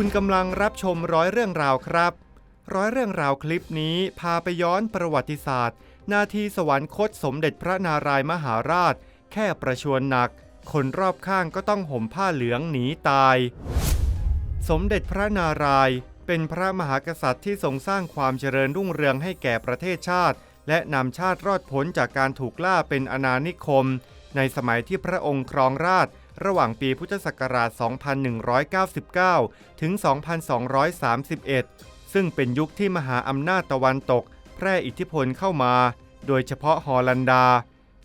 คุณกำลังรับชมร้อยเรื่องราวครับ ร้อยเรื่องราวคลิปนี้พาไปย้อนประวัติศาสตร์ นาทีสวรรคตสมเด็จพระนารายมหาราช แค่ประชวรหนัก คนรอบข้างก็ต้องห่มผ้าเหลืองหนีตาย สมเด็จพระนารายเป็นพระมหากษัตริย์ที่ทรงสร้างความเจริญรุ่งเรืองให้แก่ประเทศชาติ และนำชาติรอดพ้นจากการถูกล่าเป็นอาณานิคม ในสมัยที่พระองค์ครองราชย์ ระหว่างปีพุทธศักราช 2199 ถึง 2231 ซึ่งเป็นยุคที่มหาอำนาจตะวันตก แพร่อิทธิพลเข้ามา โดยเฉพาะฮอลันดา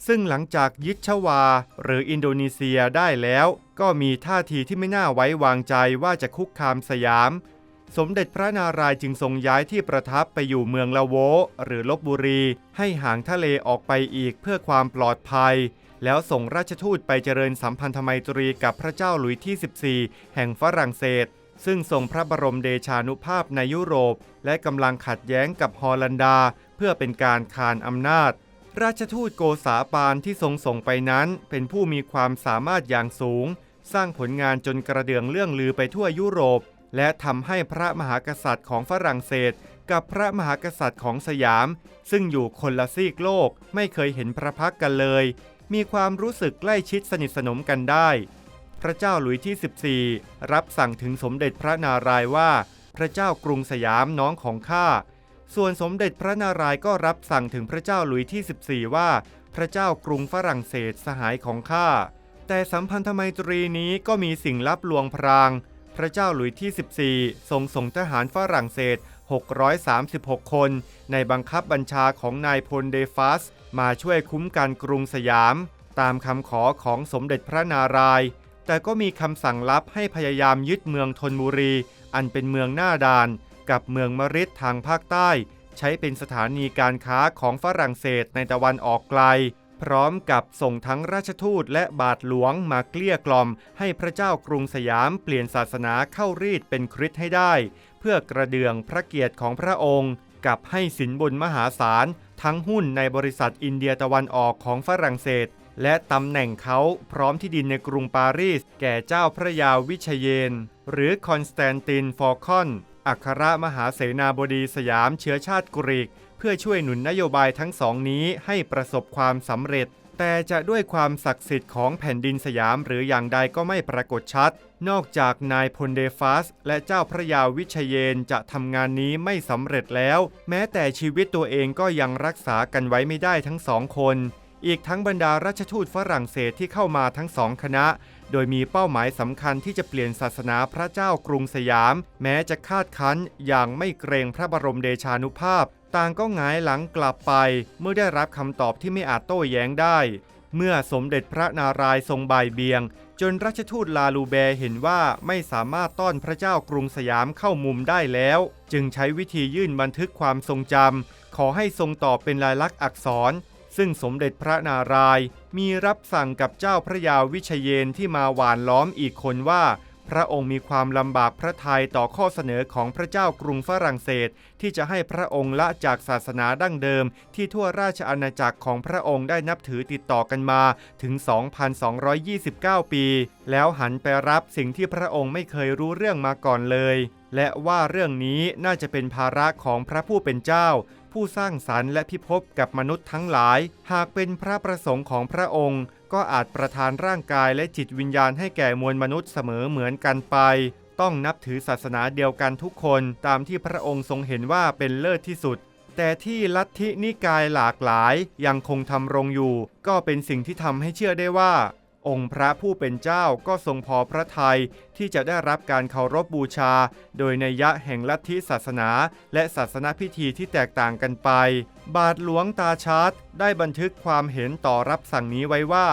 ซึ่งหลังจากยึดชวา หรืออินโดนีเซียได้แล้ว ก็มีท่าทีที่ไม่น่าไว้วางใจว่าจะคุกคามสยาม สมเด็จพระนารายณ์จึงทรงย้ายที่ประทับไปอยู่เมืองละโว หรือลบบุรี ให้ห่างทะเลออกไปอีกเพื่อความปลอดภัย แล้วส่งราชทูตไปเจริญสัมพันธไมตรีกับพระเจ้าหลุยที่ 14 แห่งฝรั่งเศส ซึ่งทรงพระบรมเดชานุภาพในยุโรป และกำลังขัดแย้งกับฮอลันดา เพื่อเป็นการคานอำนาจ ราชทูตโกษาปานที่ทรงส่งไปนั้น เป็นผู้มีความสามารถอย่างสูง สร้างผลงานจนกระเดื่องเรื่องลือไปทั่วยุโรป และทำให้พระมหากษัตริย์ของฝรั่งเศสกับพระมหากษัตริย์ของสยาม ซึ่งอยู่คนละซีกโลกไม่เคยเห็นพระพักกันเลย มีความรู้สึกใกล้ชิดสนิทสนมกันได้ พระเจ้าหลุยที่ 14 รับสั่งถึงสมเด็จพระนารายว่า พระเจ้ากรุงสยามน้องของข้า ส่วนสมเด็จพระนารายก็รับสั่งถึงพระเจ้าหลุยที่ 14 ว่า พระเจ้ากรุงฝรั่งเศสสหายของข้า แต่สัมพันธไมตรีนี้ก็มีสิ่งลับลวงพราง พระเจ้าหลุยที่ 14 ทรงส่งทหารฝรั่งเศส 636 คน ในบังคับบัญชาของนายพลเดฟัส มาช่วยคุ้มกันกรุงสยาม ตามคำขอของสมเด็จพระนารายณ์แต่ก็มีคำสั่งลับให้พยายามยึดเมืองธนบุรี อันเป็นเมืองหน้าด่าน กับเมืองมริดทางภาคใต้ ใช้เป็นสถานีการค้าของฝรั่งเศสในตะวันออกไกล พร้อมกับส่งทั้งราชทูตและบาทหลวงมาเกลี้ยกล่อม ให้พระเจ้ากรุงสยามเปลี่ยนศาสนาเข้ารีดเป็นคริสต์ให้ได้ เพื่อกระเดืองพระเกียรติของพระองค์ กับให้สินบนมหาศาล ทั้งหุ้นในบริษัทอินเดียตะวันออกของฝรั่งเศส และตำแหน่งเขาพร้อมที่ดินในกรุงปารีส แก่เจ้าพระยาวิเชเยน หรือคอนสแตนตินฟอร์คอน อัครมหาเสนาบดีสยามเชื้อชาติกรีก เพื่อช่วยหนุนนโยบายทั้งสองนี้ให้ประสบความสำเร็จ แต่จะด้วยความศักดิ์สิทธิ์ของแผ่นดินสยามหรืออย่างใดก็ไม่ปรากฏชัด นอกจากนายพลเดฟัส และเจ้าพระยาวิเชเยนจะทำงานนี้ไม่สำเร็จแล้ว แม้แต่ชีวิตตัวเองก็ยังรักษากันไว้ไม่ได้ทั้งสองคน อีกทั้งบรรดาราชทูตฝรั่งเศสที่เข้ามาทั้งสองคณะ โดยมีเป้าหมายสำคัญที่จะเปลี่ยนศาสนาพระเจ้ากรุงสยาม แม้จะคาดคั้นอย่างไม่เกรงพระบรมเดชานุภาพ ต่างก็หงายหลังกลับไป เมื่อได้รับคำตอบที่ไม่อาจโต้แย้งได้ เมื่อสมเด็จพระนารายณ์ทรงบ่ายเบียง จนรัชทูตลาลูแบเห็นว่าไม่สามารถต้อนพระเจ้ากรุงสยามเข้ามุมได้แล้ว จึงใช้วิธียื่นบันทึกความทรงจำขอให้ทรงตอบเป็นลายลักษณ์อักษร ซึ่งสมเด็จพระนารายณ์มีรับสั่งกับเจ้าพระยาวิเชยนที่มาหวานล้อมอีกคนว่า พระองค์มีความลำบากพระทัยต่อข้อเสนอของพระเจ้ากรุงฝรั่งเศส ที่จะให้พระองค์ละจากศาสนาดั้งเดิม ที่ทั่วราชอาณาจักรของพระองค์ได้นับถือติดต่อกันมาถึง 2,229 ปี แล้วหันไปรับสิ่งที่พระองค์ไม่เคยรู้เรื่องมาก่อนเลย และว่าเรื่องนี้น่าจะเป็นภาระของพระผู้เป็นเจ้า ผู้สร้างสรรค์และพิภพกับมนุษย์ทั้งหลาย หากเป็นพระประสงค์ของพระองค์ ก็อาจประทานร่างกายและจิตวิญญาณให้แก่มวลมนุษย์เสมอเหมือนกันไป ต้องนับถือศาสนาเดียวกันทุกคนตามที่พระองค์ทรงเห็นว่าเป็นเลิศที่สุด แต่ที่ลัทธินิกายหลากหลายยังคงทำรงอยู่ ก็เป็นสิ่งที่ทำให้เชื่อได้ว่า องค์พระผู้เป็นเจ้าก็ทรงพอพระทัยที่จะได้รับการเคารพบูชา โดยในยยะแห่งลัทธิศาสนา และศาสนพิธีที่แตกต่างกันไป บาทหลวงตาชาร์ตได้บันทึกความเห็นต่อรับสั่งนี้ไว้ว่า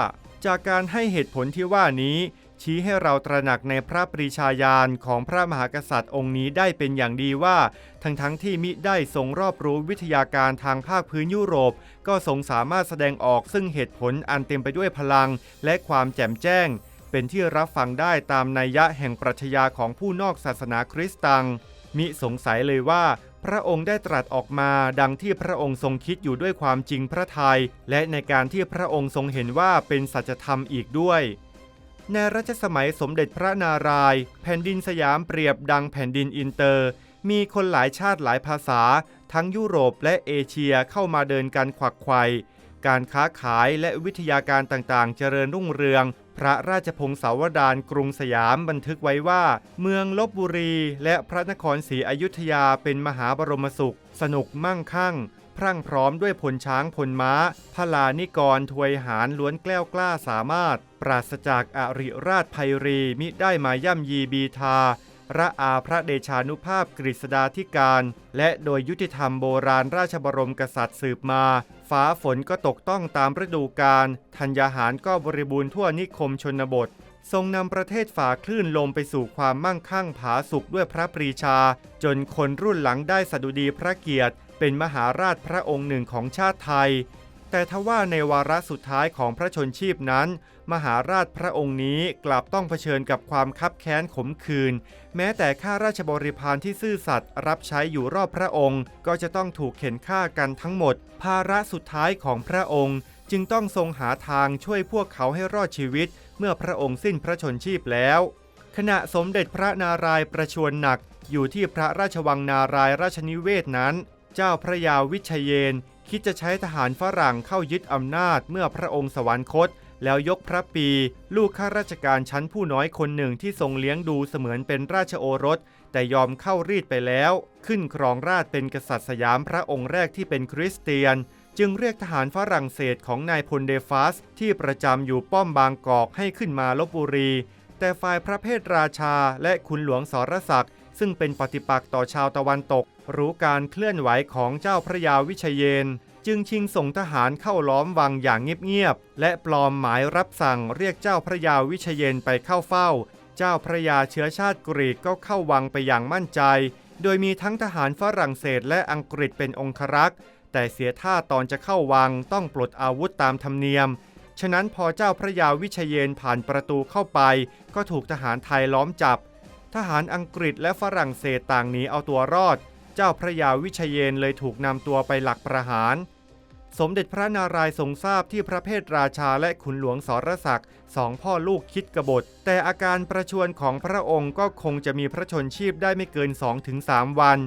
จากการให้เหตุผลที่ว่านี้ ชี้ให้เราตระหนักในพระปรีชาญาณของพระมหากษัตริย์องค์นี้ได้เป็นอย่างดีว่า ทั้งทั้งที่มิได้ทรงรอบรู้วิทยาการทางภาคพื้นยุโรป ก็ทรงสามารถแสดงออกซึ่งเหตุผลอันเต็มไปด้วยพลัง และความแจ่มแจ้ง เป็นที่รับฟังได้ตามนัยยะแห่งปรัชญาของผู้นอกศาสนาคริสต์ตังมิสงสัยเลยว่าพระองค์ได้ตรัสออกมาดังที่พระองค์ทรงคิดอยู่ด้วยความจริงพระทัยและในการที่พระองค์ทรงเห็นว่าเป็นสัจธรรมอีกด้วย ในรัชสมัยสมเด็จพระนารายณ์แผ่นดินสยามเปรียบดังแผ่นดินอินเตอร์ มีคนหลายชาติหลายภาษา ทั้งยุโรปและเอเชียเข้ามาเดินกันขวักไขว่การค้าขายและวิทยาการต่างๆ เจริญรุ่งเรือง พระราชพงศาวดารกรุงสยามบันทึกไว้ว่า เมืองลบบุรี และพระนครศรีอยุธยาเป็นมหาบรมสุข สนุกมั่งคั่ง พรั่งพร้อมด้วยพลช้างพลม้า พลานิกร ทวยหารล้วนแกล้วกล้าสามารถ ปราศจากอริราชภัยรีมิได้มาย่ำยีบีทาระอาพระเดชานุภาพกฤษดาธิการ และโดยยุติธรรมโบราณราชบรมกษัตริย์สืบมา ฟ้าฝนก็ตกต้องตามฤดูกาลธัญญาหารก็บริบูรณ์ทั่วนิคมชนบท ทรงนำประเทศฝ่าคลื่นลมไปสู่ความมั่งคั่งผาสุกด้วยพระปรีชา จนคนรุ่นหลังได้สดุดีพระเกียรติ เป็นมหาราชพระองค์หนึ่งของชาติไทย แต่ทว่าในวาระสุดท้ายของพระชนชีพนั้น มหาราชพระองค์นี้กลับต้องเผชิญกับความคับแค้นขมขื่นแม้แต่ข้าราชบริพารที่ซื่อสัตย์รับใช้อยู่รอบพระองค์ ก็จะต้องถูกเข็นฆ่ากันทั้งหมด ภาระสุดท้ายของพระองค์ จึงต้องทรงหาทางช่วยพวกเขาให้รอดชีวิต เมื่อพระองค์สิ้นพระชนชีพแล้วขณะสมเด็จพระนารายณ์ประชวรหนักอยู่ที่พระราชวังนารายณ์ราชนิเวศนั้น เจ้าพระยาวิเชยเยน คิดจะใช้ทหารฝรั่งเข้ายึดอำนาจเมื่อพระองค์สวรรคต แล้วยกพระปี ลูกข้าราชการชั้นผู้น้อยคนหนึ่งที่ทรงเลี้ยงดูเสมือนเป็นราชโอรส แต่ยอมเข้ารีดไปแล้ว ขึ้นครองราชเป็นกษัตริย์สยามพระองค์แรกที่เป็นคริสเตียน จึงเรียกทหารฝรั่งเศสของนายพลเดฟัสที่ประจำอยู่ป้อมบางกอกให้ขึ้นมาลบบุรี แต่ฝ่ายพระเพทราชาและขุนหลวงสรศักดิ์ ซึ่งเป็นปฏิปักษ์ต่อชาวตะวันตก รู้การเคลื่อนไหวของเจ้าพระยาวิเชยเยน จึงชิงส่งทหารเข้าล้อมวังอย่างเงียบๆและปลอมหมายรับสั่งเรียกเจ้าพระยาวิเชยเยนไปเข้าเฝ้า เจ้าพระยาเชื้อชาติกรีกก็เข้าวังไปอย่างมั่นใจ โดยมีทั้งทหารฝรั่งเศสและอังกฤษเป็นองครักษ์แต่เสียท่าตอนจะเข้าวังต้องปลดอาวุธตามธรรมเนียม ฉะนั้นพอเจ้าพระยาวิเชยเยนผ่านประตูเข้าไป ก็ถูกทหารไทยล้อมจับ ทหารอังกฤษและฝรั่งเศสต่างหนีเอาตัวรอด เจ้าพระยาวิเชยเยนเลยถูกนำตัวไปหลักประหาร สมเด็จพระนารายณ์ทรงทราบที่พระเพทราชาและขุนหลวงสรศักดิ์สองพ่อลูกคิดกบฏ แต่อาการประชวรของพระองค์ก็คงจะมีพระชนชีพได้ไม่เกิน 2-3 วัน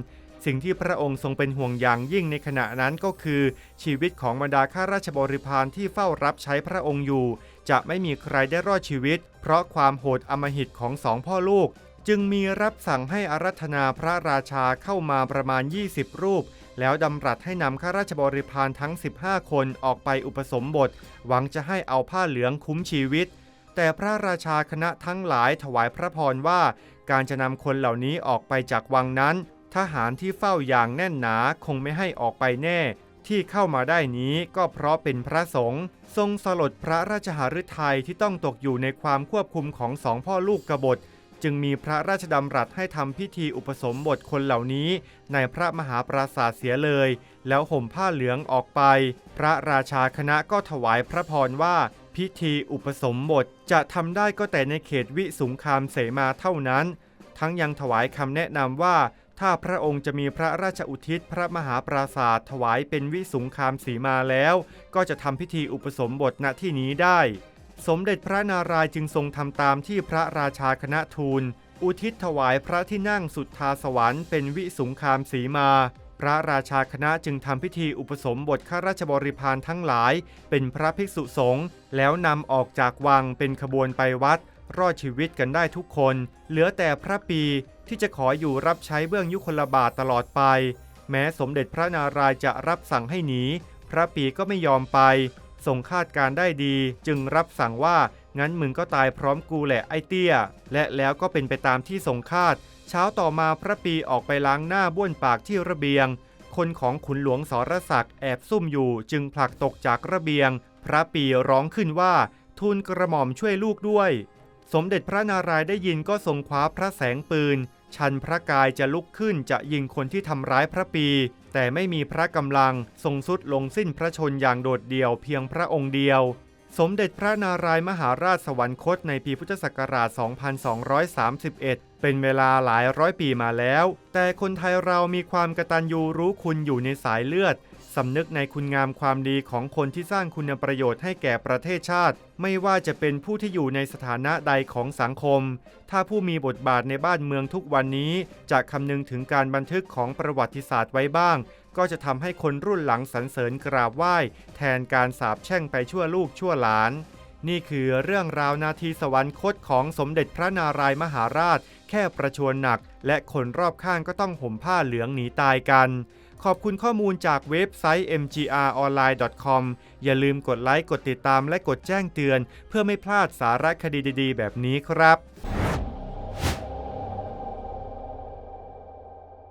สิ่งที่พระองค์ทรงเป็นห่วงอย่างยิ่งในขณะนั้นก็คือ ชีวิตของบรรดาข้าราชบริพารที่เฝ้ารับใช้พระองค์อยู่ จะไม่มีใครได้รอดชีวิต เพราะความโหดอำมหิตของสองพ่อลูก จึงมีรับสั่งให้อารัธนาพระราชาเข้ามาประมาณ 20 รูป แล้วดำรัสให้นำข้าราชบริพารทั้ง 15 คนออกไปอุปสมบท หวังจะให้เอาผ้าเหลืองคุ้มชีวิต แต่พระราชาคณะทั้งหลายถวายพระพรว่าการจะนำคนเหล่านี้ออกไปจากวังนั้น ทหารที่เฝ้าอย่างแน่นหนาคงไม่ให้ออกไปแน่ ที่เข้ามาได้นี้ก็เพราะเป็นพระสงฆ์ทรงสลดพระราชหฤทัยที่ต้องตกอยู่ในความควบคุมของสองพ่อลูกกบฏ จึงมีพระราชดำรัสให้ทำพิธีอุปสมบทคนเหล่านี้ ในพระมหาปราสาทเสียเลย แล้วห่มผ้าเหลืองออกไป พระราชาคณะก็ถวายพระพรว่าพิธีอุปสมบทจะทำได้ก็แต่ในเขตวิสุงคามเสมาเท่านั้น ทั้งยังถวายคำแนะนำว่า ถ้าพระองค์จะมีพระราชอุทิศพระมหาปราศาสถวายเป็นวิสุงคามสีมาแล้ว ก็จะทำพิธีอุปสมบทณที่นี้ได้ สมเด็จพระนารายจึงทรงทำตามที่พระราชาคณะทูล อุทิศถวายพระที่นั่งสุทธาสวรรค์เป็นวิสุงคามสีมา พระราชาคณะจึงทำพิธีอุปสมบทข้าราชบริพารทั้งหลาย เป็นพระภิกษุสงฆ์แล้วนำออกจากวังเป็นขบวนไปวัด รอดชีวิตกันได้ทุกคน เหลือแต่พระปีที่จะขออยู่รับใช้เบื้องยุคลบาทตลอดไป แม้สมเด็จพระนารายจะรับสั่งให้หนีพระปีก็ไม่ยอมไป ทรงคาดการได้ดี จึงรับสั่งว่างั้นมึงก็ตายพร้อมกูแหละไอ้เตี้ย และแล้วก็เป็นไปตามที่ทรงคาด เช้าต่อมาพระปีออกไปล้างหน้าบ้วนปากที่ระเบียง คนของขุนหลวงสรศักดิ์แอบซุ่มอยู่ จึงผลักตกจากระเบียง พระปีร้องขึ้นว่า ทูลกระหม่อมช่วยลูกด้วย สมเด็จพระนารายณ์ได้ยินก็ทรงคว้าพระแสงปืน ชันพระกายจะลุกขึ้นจะยิงคนที่ทำร้ายพระปี แต่ไม่มีพระกำลังทรงสุดลงสิ้นพระชนอย่างโดดเดี่ยวเพียงพระองค์เดียว สมเด็จพระนารายณ์มหาราชสวรรคตในปีพุทธศักราช 2231 เป็นเวลาหลายร้อยปีมาแล้ว แต่คนไทยเรามีความกตัญญูรู้คุณอยู่ในสายเลือด สำนึกในคุณงามความดีของคนที่สร้างคุณประโยชน์ให้แก่ประเทศชาติ ไม่ว่าจะเป็นผู้ที่อยู่ในสถานะใดของสังคม ถ้าผู้มีบทบาทในบ้านเมืองทุกวันนี้ จะคำนึงถึงการบันทึกของประวัติศาสตร์ไว้บ้าง ก็จะทำให้คนรุ่นหลังสรรเสริญกราบไหว้ แทนการสาบแช่งไปชั่วลูกชั่วหลาน นี่คือเรื่องราวนาทีสวรรคตของสมเด็จพระนารายมหาราช แค่ประชวรหนัก และคนรอบข้างก็ต้องห่มผ้าเหลืองหนีตายกัน ขอบคุณข้อมูลจากเว็บไซต์ mgronline.com อย่าลืมกดไลค์ กดติดตามและกดแจ้งเตือน เพื่อไม่พลาดสาระคดีดีๆ แบบนี้ครับ